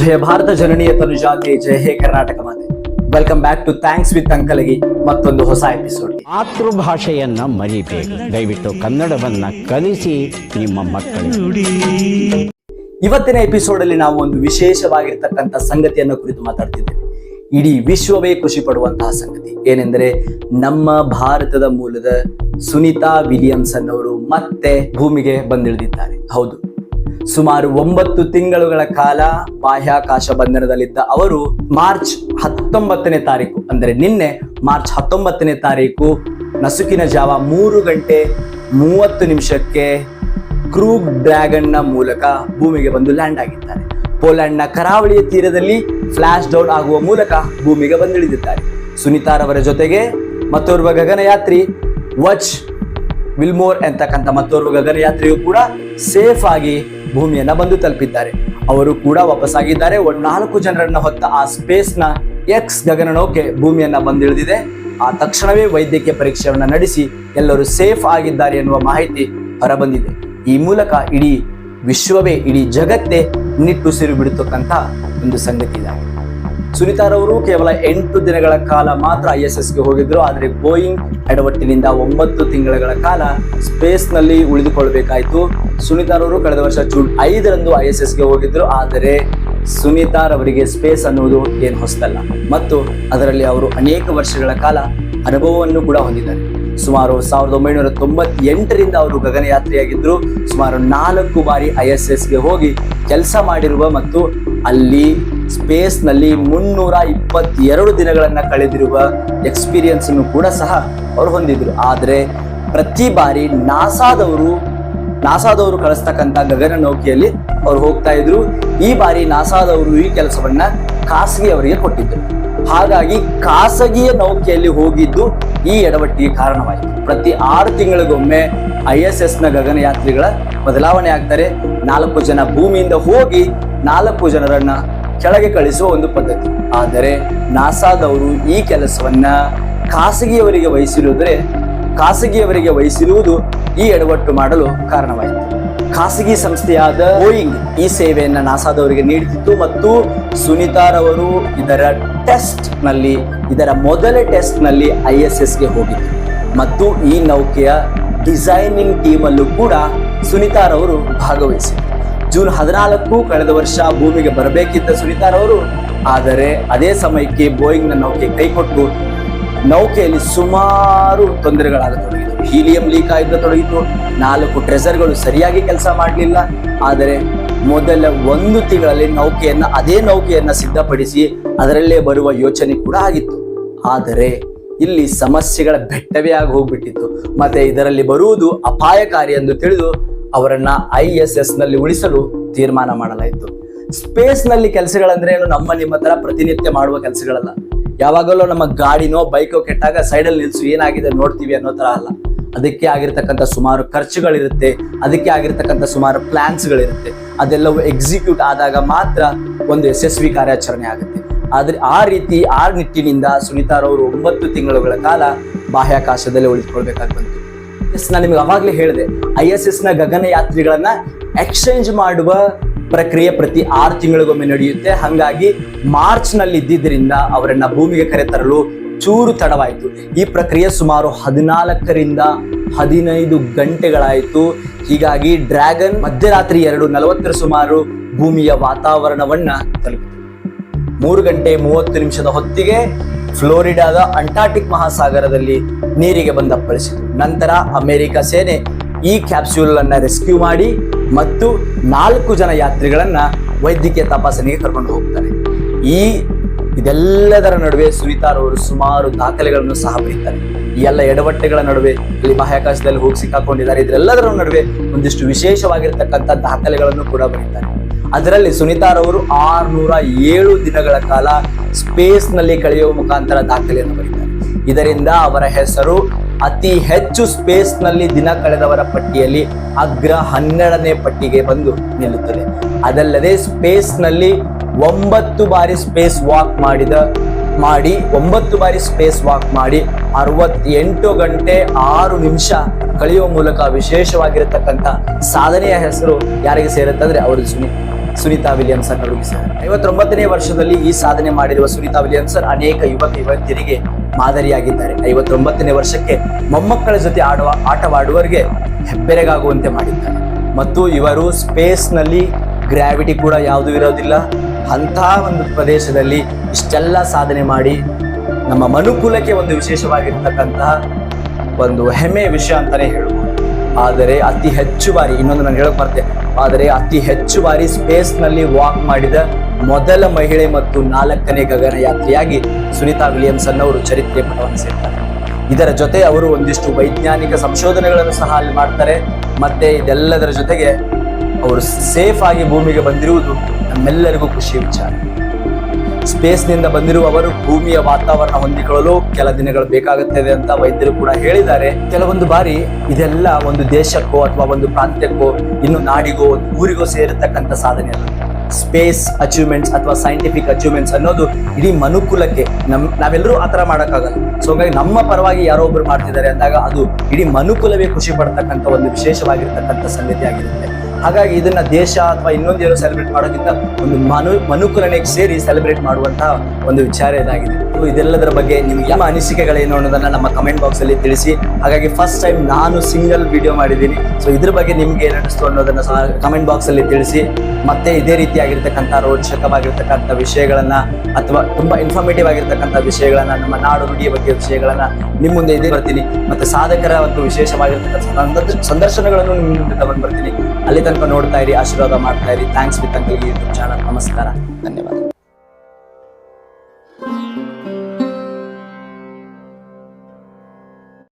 ಜಯ ಭಾರತ ಜನನೀಯ ತನುಜಾತಿ ಜಯ ಹೇ ಕರ್ನಾಟಕ ಮಾತೆ. Welcome back to thanks with Ankalagi ಮತ್ತೊಂದು ಹೊಸ ಎಪಿಸೋಡ್ ಮಾತೃಭಾಷೆಯನ್ನ ಮರಿಬೇಕು ದಯವಿಟ್ಟು ಕನ್ನಡವನ್ನ ಕಲಿಸಿ ನಿಮ್ಮ ಮಕ್ಕಳಿಗೆ ಇವತ್ತಿನ ಎಪಿಸೋಡ್ ಅಲ್ಲಿ ನಾವು ಒಂದು ವಿಶೇಷವಾಗಿರ್ತಕ್ಕಂಥ ಸಂಗತಿಯನ್ನು ಕುರಿತು ಮಾತಾಡ್ತಿದ್ದೇವೆ. ಇಡೀ ವಿಶ್ವವೇ ಖುಷಿ ಪಡುವಂತಹ ಸಂಗತಿ. ಏನೆಂದರೆ ನಮ್ಮ ಭಾರತದ ಮೂಲದ ಸುನೀತಾ ವಿಲಿಯಮ್ಸನ್ ಅವರು ಮತ್ತೆ ಭೂಮಿಗೆ ಬಂದಿಳಿದಿದ್ದಾರೆ. ಹೌದು. ಸುಮಾರು ಒಂಬತ್ತು ತಿಂಗಳುಗಳ ಕಾಲ ಬಾಹ್ಯಾಕಾಶ ಬಂಧನದಲ್ಲಿದ್ದ ಅವರು ಮಾರ್ಚ್ ಹತ್ತೊಂಬತ್ತನೇ ತಾರೀಕು, ಅಂದರೆ ನಿನ್ನೆ ಮಾರ್ಚ್ ಹತ್ತೊಂಬತ್ತನೇ ತಾರೀಕು, ನಸುಕಿನ ಜಾವ ಮೂರು ಗಂಟೆ ಮೂವತ್ತು ನಿಮಿಷಕ್ಕೆ ಕ್ರೂಗ್ ಡ್ರ್ಯಾಗನ್ನ ಮೂಲಕ ಭೂಮಿಗೆ ಬಂದು ಲ್ಯಾಂಡ್ ಆಗಿದ್ದಾರೆ. ಪೋಲ್ಯಾಂಡ್ನ ಕರಾವಳಿಯ ತೀರದಲ್ಲಿ ಫ್ಲಾಶ್ ಡೌನ್ ಆಗುವ ಮೂಲಕ ಭೂಮಿಗೆ ಬಂದಿಳಿದಿದ್ದಾರೆ. ಸುನೀತಾರವರ ಜೊತೆಗೆ ಮತ್ತೋರ್ವ ಗಗನಯಾತ್ರಿ, ವಚ್ ವಿಲ್ಮೋರ್ ಎಂತಕ್ಕಂಥ ಮತ್ತೋರ್ವ ಗಗನಯಾತ್ರಿಯು ಕೂಡ ಸೇಫ್ ಆಗಿ ಭೂಮಿಯನ್ನ ಬಂದು ತಲುಪಿದ್ದಾರೆ. ಅವರು ಕೂಡ ವಾಪಸ್ಸಾಗಿದ್ದಾರೆ. ಒಂದು ನಾಲ್ಕು ಜನರನ್ನ ಹೊತ್ತ ಆ ಸ್ಪೇಸ್ನ ಎಕ್ಸ್ ಗಗನನೌಕೆ ಭೂಮಿಯನ್ನ ಬಂದಿಳಿದಿದೆ. ಆ ತಕ್ಷಣವೇ ವೈದ್ಯಕೀಯ ಪರೀಕ್ಷೆಯನ್ನ ನಡೆಸಿ ಎಲ್ಲರೂ ಸೇಫ್ ಆಗಿದ್ದಾರೆ ಎನ್ನುವ ಮಾಹಿತಿ ಹೊರಬಂದಿದೆ. ಈ ಮೂಲಕ ಇಡೀ ವಿಶ್ವವೇ, ಇಡೀ ಜಗತ್ತೇ ನಿಟ್ಟುಸಿರು ಬಿಡತಕ್ಕಂಥ ಒಂದು ಸಂಗತಿ ಇದಾಗಿದೆ. ಸುನೀತಾರವರು ಕೇವಲ ಎಂಟು ದಿನಗಳ ಕಾಲ ಮಾತ್ರ ಐ ಎಸ್ ಎಸ್ಗೆ ಹೋಗಿದ್ರು. ಆದರೆ ಬೋಯಿಂಗ್ ಎಡವಟ್ಟಿನಿಂದ ಒಂಬತ್ತು ತಿಂಗಳ ಕಾಲ ಸ್ಪೇಸ್ನಲ್ಲಿ ಸುನಿತಾರವರು ಕಳೆದ ವರ್ಷ ಜೂನ್ ಐದರಂದು ಐ ಎಸ್ ಎಸ್ಗೆ ಹೋಗಿದ್ರು. ಆದರೆ ಸುನಿತಾರವರಿಗೆ ಸ್ಪೇಸ್ ಅನ್ನುವುದು ಏನು ಹೊಸದಲ್ಲ ಮತ್ತು ಅದರಲ್ಲಿ ಅವರು ಅನೇಕ ವರ್ಷಗಳ ಕಾಲ ಅನುಭವವನ್ನು ಕೂಡ ಹೊಂದಿದ್ದಾರೆ. ಸುಮಾರು ಸಾವಿರದ ಒಂಬೈನೂರ ತೊಂಬತ್ತೆಂಟರಿಂದ ಅವರು ಗಗನಯಾತ್ರಿಯಾಗಿದ್ದರು ಸುಮಾರು ನಾಲ್ಕು ಬಾರಿ ಐ ಎಸ್ ಎಸ್ಗೆ ಹೋಗಿ ಕೆಲಸ ಮಾಡಿರುವ ಮತ್ತು ಅಲ್ಲಿ ಸ್ಪೇಸ್ನಲ್ಲಿ ಮುನ್ನೂರ ಇಪ್ಪತ್ತೆರಡು ದಿನಗಳನ್ನ ಕಳೆದಿರುವ ಎಕ್ಸ್ಪೀರಿಯನ್ಸ್ ಅನ್ನು ಕೂಡ ಸಹ ಅವರು ಹೊಂದಿದ್ರು. ಆದರೆ ಪ್ರತಿ ಬಾರಿ ನಾಸಾದವರು ನಾಸಾದವರು ಕಳಿಸ್ತಕ್ಕಂಥ ಗಗನ ನೌಕೆಯಲ್ಲಿ ಅವ್ರು ಹೋಗ್ತಾ ಇದ್ರು. ಈ ಬಾರಿ ನಾಸಾದವರು ಈ ಕೆಲಸವನ್ನ ಖಾಸಗಿ ಅವರಿಗೆ ಕೊಟ್ಟಿದ್ದರು ಹಾಗಾಗಿ ಖಾಸಗಿಯ ನೌಕೆಯಲ್ಲಿ ಹೋಗಿದ್ದು ಈ ಎಡವಟ್ಟಿಗೆ ಕಾರಣವಾಯಿತು. ಪ್ರತಿ ಆರು ತಿಂಗಳಿಗೊಮ್ಮೆ ಐ ಎಸ್ ಎಸ್ನ ಗಗನಯಾತ್ರಿಗಳ ಬದಲಾವಣೆ ಆಗ್ತಾರೆ. ನಾಲ್ಕು ಜನ ಭೂಮಿಯಿಂದ ಹೋಗಿ ನಾಲ್ಕು ಜನರನ್ನ ಕೆಳಗೆ ಕಳಿಸುವ ಒಂದು ಪದ್ಧತಿ. ಆದರೆ ನಾಸಾದವರು ಈ ಕೆಲಸವನ್ನ ಖಾಸಗಿಯವರಿಗೆ ವಹಿಸಿರುವುದರೆ ಖಾಸಗಿಯವರಿಗೆ ವಹಿಸಿರುವುದು ಈ ಎಡವಟ್ಟು ಮಾಡಲು ಕಾರಣವಾಯಿತು. ಖಾಸಗಿ ಸಂಸ್ಥೆಯಾದ ಬೋಯಿಂಗ್ ಈ ಸೇವೆಯನ್ನ ನಾಸಾದವರಿಗೆ ನೀಡುತ್ತಿತ್ತು ಮತ್ತು ಸುನೀತಾರವರು ಇದರ ಟೆಸ್ಟ್ನಲ್ಲಿ, ಇದರ ಮೊದಲ ಟೆಸ್ಟ್ನಲ್ಲಿ ಐ ಎಸ್ ಎಸ್ಗೆ ಹೋಗಿತ್ತು ಮತ್ತು ಈ ನೌಕೆಯ ಡಿಸೈನಿಂಗ್ ಟೀಮಲ್ಲೂ ಕೂಡ ಸುನೀತಾರವರು ಭಾಗವಹಿಸಿದರು. ಜೂನ್ ಹದಿನಾಲ್ಕು ಕಳೆದ ವರ್ಷ ಭೂಮಿಗೆ ಬರಬೇಕಿದ್ದ ಸುನಿತಾರವರು ಆದರೆ ಅದೇ ಸಮಯಕ್ಕೆ ಬೋಯಿಂಗ್ನ ನೌಕೆ ಕೈಕೊಟ್ಟು ನೌಕೆಯಲ್ಲಿ ಸುಮಾರು ತೊಂದರೆಗಳಾಗತೊಡಗಿತು ಹೀಲಿಯಂ ಲೀಕ್ ಆಗತೊಡಗಿತು ನಾಲ್ಕು ಟ್ರೆಸರ್ಗಳು ಸರಿಯಾಗಿ ಕೆಲಸ ಮಾಡಲಿಲ್ಲ. ಆದರೆ ಮೊದಲ ಒಂದು ತಿಂಗಳಲ್ಲಿ ನೌಕೆಯನ್ನ, ಅದೇ ನೌಕೆಯನ್ನ ಸಿದ್ಧಪಡಿಸಿ ಅದರಲ್ಲೇ ಬರುವ ಯೋಚನೆ ಕೂಡ ಆಗಿತ್ತು. ಆದರೆ ಇಲ್ಲಿ ಸಮಸ್ಯೆಗಳ ಬೆಟ್ಟವೇ ಆಗಿ ಹೋಗ್ಬಿಟ್ಟಿತ್ತು. ಮತ್ತೆ ಇದರಲ್ಲಿ ಬರುವುದು ಅಪಾಯಕಾರಿ ಎಂದು ತಿಳಿದು ಅವರನ್ನ ಐ ಎಸ್ ಎಸ್ನಲ್ಲಿ ಉಳಿಸಲು ತೀರ್ಮಾನ ಮಾಡಲಾಯಿತು. ಸ್ಪೇಸ್ನಲ್ಲಿ ಕೆಲಸಗಳಂದ್ರೆ ಏನು? ನಮ್ಮ ನಿಮ್ಮ ತರ ಪ್ರತಿನಿತ್ಯ ಮಾಡುವ ಕೆಲಸಗಳಲ್ಲ. ಯಾವಾಗಲೂ ನಮ್ಮ ಗಾಡಿನೋ, ಬೈಕೋ ಕೆಟ್ಟಾಗ ಸೈಡಲ್ಲಿ ನಿಲ್ಸು, ಏನಾಗಿದೆ ನೋಡ್ತೀವಿ ಅನ್ನೋ ತರ ಅಲ್ಲ. ಅದಕ್ಕೆ ಆಗಿರ್ತಕ್ಕಂಥ ಸುಮಾರು ಖರ್ಚುಗಳಿರುತ್ತೆ, ಅದಕ್ಕೆ ಆಗಿರ್ತಕ್ಕಂಥ ಸುಮಾರು ಪ್ಲಾನ್ಸ್ಗಳಿರುತ್ತೆ. ಅದೆಲ್ಲವೂ ಎಕ್ಸಿಕ್ಯೂಟ್ ಆದಾಗ ಮಾತ್ರ ಒಂದು ಯಶಸ್ವಿ ಕಾರ್ಯಾಚರಣೆ ಆಗುತ್ತೆ. ಆದ್ರೆ ಆ ರೀತಿ ಆ ನಿಟ್ಟಿನಿಂದ ಸುನೀತಾರವರು ಒಂಬತ್ತು ತಿಂಗಳುಗಳ ಕಾಲ ಬಾಹ್ಯಾಕಾಶದಲ್ಲಿ ಉಳಿದುಕೊಳ್ಬೇಕಾಗಿ ಬಂತು. ಎಸ್ ನಾನು ನಿಮಗೆ ಅವಾಗಲೇ ಹೇಳಿದೆ. ಐ ಎಸ್ ಎಸ್ನ ಗಗನಯಾತ್ರಿಗಳನ್ನ ಎಕ್ಸ್ಚೇಂಜ್ ಮಾಡುವ ಪ್ರಕ್ರಿಯೆ ಪ್ರತಿ ಆರು ತಿಂಗಳಿಗೊಮ್ಮೆ ನಡೆಯುತ್ತೆ. ಹಾಗಾಗಿ ಮಾರ್ಚ್ನಲ್ಲಿ ಇದ್ದಿದ್ದರಿಂದ ಅವರನ್ನ ಭೂಮಿಗೆ ಕರೆತರಲು ಚೂರು ತಡವಾಯಿತು. ಈ ಪ್ರಕ್ರಿಯೆ ಸುಮಾರು ಹದಿನಾಲ್ಕರಿಂದ ಹದಿನೈದು ಗಂಟೆಗಳಾಯಿತು. ಹೀಗಾಗಿ ಡ್ರ್ಯಾಗನ್ ಮಧ್ಯರಾತ್ರಿ ಎರಡು ನಲವತ್ತರ ಸುಮಾರು ಭೂಮಿಯ ವಾತಾವರಣವನ್ನ ತಲುಪಿತು. ಮೂರು ಗಂಟೆ ಮೂವತ್ತು ನಿಮಿಷದ ಹೊತ್ತಿಗೆ ಫ್ಲೋರಿಡಾದ ಅಂಟಾರ್ಟಿಕ್ ಮಹಾಸಾಗರದಲ್ಲಿ ನೀರಿಗೆ ಬಂದ ಬಂದಪ್ಪಳಿಸಿತು ನಂತರ ಅಮೆರಿಕ ಸೇನೆ ಈ ಕ್ಯಾಪ್ಸ್ಯೂಲ್ ಅನ್ನ ರೆಸ್ಕ್ಯೂ ಮಾಡಿ ಮತ್ತು ನಾಲ್ಕು ಜನ ಯಾತ್ರಿಗಳನ್ನ ವೈದ್ಯಕೀಯ ತಪಾಸಣೆಗೆ ಕರ್ಕೊಂಡು ಹೋಗ್ತಾರೆ. ಈ ಇದೆಲ್ಲದರ ನಡುವೆ ಸುನಿತಾ ಅವರು ಸುಮಾರು ದಾಖಲೆಗಳನ್ನು ಸಹ ಬರೀತಾರೆ. ಈ ಎಲ್ಲ ಎಡವಟ್ಟೆಗಳ ನಡುವೆ ಇಲ್ಲಿ ಬಾಹ್ಯಾಕಾಶದಲ್ಲಿ ಹೋಗಿ ಸಿಕ್ಕಾಕೊಂಡಿದ್ದಾರೆ. ಇದೆಲ್ಲದರ ನಡುವೆ ಒಂದಿಷ್ಟು ವಿಶೇಷವಾಗಿರ್ತಕ್ಕಂಥ ದಾಖಲೆಗಳನ್ನು ಕೂಡ ಬರೀತಾರೆ. ಅದರಲ್ಲಿ ಸುನಿತಾ ರವರು ಆರ್ನೂರ ಏಳು ದಿನಗಳ ಕಾಲ ಸ್ಪೇಸ್ನಲ್ಲಿ ಕಳೆಯುವ ಮುಖಾಂತರ ದಾಖಲೆಯನ್ನು ಬರೀತಾರೆ. ಇದರಿಂದ ಅವರ ಹೆಸರು ಅತಿ ಹೆಚ್ಚು ಸ್ಪೇಸ್ನಲ್ಲಿ ದಿನ ಕಳೆದವರ ಪಟ್ಟಿಯಲ್ಲಿ ಅಗ್ರ ಹನ್ನೆರಡನೇ ಪಟ್ಟಿಗೆ ಬಂದು ನಿಲ್ಲುತ್ತದೆ. ಅದಲ್ಲದೆ ಸ್ಪೇಸ್ನಲ್ಲಿ ಒಂಬತ್ತು ಬಾರಿ ಸ್ಪೇಸ್ ವಾಕ್ ಮಾಡಿದ, ಮಾಡಿ ಒಂಬತ್ತು ಬಾರಿ ಸ್ಪೇಸ್ ವಾಕ್ ಮಾಡಿ ಅರವತ್ತೆಂಟು ಗಂಟೆ ಆರು ನಿಮಿಷ ಕಳೆಯುವ ಮೂಲಕ ವಿಶೇಷವಾಗಿರತಕ್ಕಂಥ ಸಾಧನೆಯ ಹೆಸರು ಯಾರಿಗೆ ಸೇರುತ್ತಂದ್ರೆ ಅವರು ಸುನಿ ಸುನೀತಾ ವಿಲಿಯಮ್ಸನ್ ಒದಗಿಸಿದ್ದಾರೆ ಐವತ್ತೊಂಬತ್ತನೇ ವರ್ಷದಲ್ಲಿ ಈ ಸಾಧನೆ ಮಾಡಿರುವ ಸುನೀತಾ ವಿಲಿಯಮ್ಸ್ ಅನೇಕ ಯುವಕ ಯುವತಿಯರಿಗೆ ಮಾದರಿಯಾಗಿದ್ದಾರೆ. ಐವತ್ತೊಂಬತ್ತನೇ ವರ್ಷಕ್ಕೆ ಮೊಮ್ಮಕ್ಕಳ ಜೊತೆ ಆಡುವ ಆಟವಾಡುವವರಿಗೆ ಹೆಬ್ಬೆರೆಗಾಗುವಂತೆ ಮಾಡಿದ್ದಾರೆ. ಮತ್ತು ಇವರು ಸ್ಪೇಸ್ನಲ್ಲಿ ಗ್ರಾವಿಟಿ ಕೂಡ ಯಾವುದೂ ಇರೋದಿಲ್ಲ. ಅಂತಹ ಒಂದು ಪ್ರದೇಶದಲ್ಲಿ ಇಷ್ಟೆಲ್ಲ ಸಾಧನೆ ಮಾಡಿ ನಮ್ಮ ಮನುಕುಲಕ್ಕೆ ಒಂದು ವಿಶೇಷವಾಗಿರ್ತಕ್ಕಂತಹ ಒಂದು ಹೆಮ್ಮೆಯ ವಿಷಯ ಅಂತಲೇ ಹೇಳ್ಬೋದು. ಆದರೆ ಅತಿ ಹೆಚ್ಚು ಬಾರಿ, ಇನ್ನೊಂದು ನಾನು ಹೇಳಕ್ ಬರ್ತೆ ಆದರೆ ಅತಿ ಹೆಚ್ಚು ಬಾರಿ ಸ್ಪೇಸ್ನಲ್ಲಿ ವಾಕ್ ಮಾಡಿದ ಮೊದಲ ಮಹಿಳೆ ಮತ್ತು ನಾಲ್ಕನೇ ಗಗನಯಾತ್ರಿಯಾಗಿ ಸುನೀತಾ ವಿಲಿಯಮ್ಸನ್ ಅವರು ಚರಿತ್ರೆ ಪಟವನ್ನು ಸೇರ್ತಾರೆ ಇದರ ಜೊತೆ ಅವರು ಒಂದಿಷ್ಟು ವೈಜ್ಞಾನಿಕ ಸಂಶೋಧನೆಗಳನ್ನು ಸಹ ಅಲ್ಲಿ ಮಾಡ್ತಾರೆ. ಮತ್ತೆ ಇದೆಲ್ಲದರ ಜೊತೆಗೆ ಅವರು ಸೇಫ್ ಆಗಿ ಭೂಮಿಗೆ ಬಂದಿರುವುದು ನಮ್ಮೆಲ್ಲರಿಗೂ ಖುಷಿ ವಿಚಾರ. ಸ್ಪೇಸ್ನಿಂದ ಬಂದಿರುವವರು ಭೂಮಿಯ ವಾತಾವರಣ ಹೊಂದಿಕೊಳ್ಳಲು ಕೆಲ ದಿನಗಳು ಬೇಕಾಗುತ್ತದೆ ಅಂತ ವೈದ್ಯರು ಕೂಡ ಹೇಳಿದ್ದಾರೆ. ಕೆಲವೊಂದು ಬಾರಿ ಇದೆಲ್ಲ ಒಂದು ದೇಶಕ್ಕೋ ಅಥವಾ ಒಂದು ಪ್ರಾಂತ್ಯಕ್ಕೋ, ಇನ್ನು ನಾಡಿಗೋ, ಊರಿಗೋ ಸೇರತಕ್ಕಂಥ ಸಾಧನೆ ಅಲ್ಲ ಸ್ಪೇಸ್ ಅಚೀವ್ಮೆಂಟ್ಸ್ ಅಥವಾ ಸೈಂಟಿಫಿಕ್ ಅಚೀವ್ಮೆಂಟ್ಸ್ ಅನ್ನೋದು ಇಡೀ ಮನುಕುಲಕ್ಕೆ ನಮ್, ನಾವೆಲ್ಲರೂ ಆ ಥರ ಮಾಡೋಕ್ಕಾಗಲ್ಲ. ಸೊ ಹಾಗಾಗಿ ನಮ್ಮ ಪರವಾಗಿ ಯಾರೋ ಒಬ್ರು ಮಾಡ್ತಿದ್ದಾರೆ ಅಂದಾಗ ಅದು ಇಡೀ ಮನುಕುಲವೇ ಖುಷಿ ಪಡ್ತಕ್ಕಂಥ ಒಂದು ವಿಶೇಷವಾಗಿರ್ತಕ್ಕಂಥ ಸಂಗತಿ ಆಗಿರುತ್ತೆ. ಹಾಗಾಗಿ ಇದನ್ನ ದೇಶ ಅಥವಾ ಇನ್ನೊಂದು ಏನೋ ಸೆಲೆಬ್ರೇಟ್ ಮಾಡೋಕ್ಕಿಂತ ಒಂದು ಮನು ಮನುಕುಲನೆಗೆ ಸೇರಿ ಸೆಲೆಬ್ರೇಟ್ ಮಾಡುವಂತಹ ಒಂದು ವಿಚಾರ ಇದಾಗಿದೆ. ಸೊ ಇದೆಲ್ಲದರ ಬಗ್ಗೆ ನಿಮ್ಗೆ ಯಾವ ಅನಿಸಿಕೆಗಳೇನು ಅನ್ನೋದನ್ನ ನಮ್ಮ ಕಮೆಂಟ್ ಬಾಕ್ಸ್ ಅಲ್ಲಿ ತಿಳಿಸಿ. ಹಾಗಾಗಿ ಫಸ್ಟ್ ಟೈಮ್ ನಾನು ಸಿಂಗಲ್ ವಿಡಿಯೋ ಮಾಡಿದ್ದೀನಿ. ಸೊ ಇದ್ರ ಬಗ್ಗೆ ನಿಮ್ಗೆ ಏನ್ ಅನಿಸ್ತು ಅನ್ನೋದನ್ನ ಸಹ ಕಮೆಂಟ್ ಬಾಕ್ಸ್ ಅಲ್ಲಿ ತಿಳಿಸಿ. ಮತ್ತೆ ಇದೇ ರೀತಿಯಾಗಿರ್ತಕ್ಕಂಥ ರೋಚಕವಾಗಿರ್ತಕ್ಕಂಥ ವಿಷಯಗಳನ್ನ ಅಥವಾ ತುಂಬಾ ಇನ್ಫಾರ್ಮೇಟಿವ್ ಆಗಿರ್ತಕ್ಕಂಥ ವಿಷಯಗಳನ್ನ, ನಮ್ಮ ನಾಡು ನುಡಿಯ ಬಗ್ಗೆ ವಿಷಯಗಳನ್ನ ನಿಮ್ಮ ಮುಂದೆ ಇದೇ ಬರ್ತೀನಿ. ಮತ್ತೆ ಸಾಧಕರ ಒಂದು ವಿಶೇಷವಾಗಿರ್ತಕ್ಕಂಥ ಸಂದರ್ಶನಗಳನ್ನು ನಿಮ್ಮ ಮುಂದೆ ತಗೊಂಡು ಬರ್ತೀನಿ. ಅಲ್ಲಿ ತನಕ ನೋಡ್ತಾ ಇರಿ ಆಶೀರ್ವಾದ ಮಾಡ್ತಾ ಇರಿ. Thanks with uncle YouTube channel ನಮಸ್ಕಾರ. ಧನ್ಯವಾದ.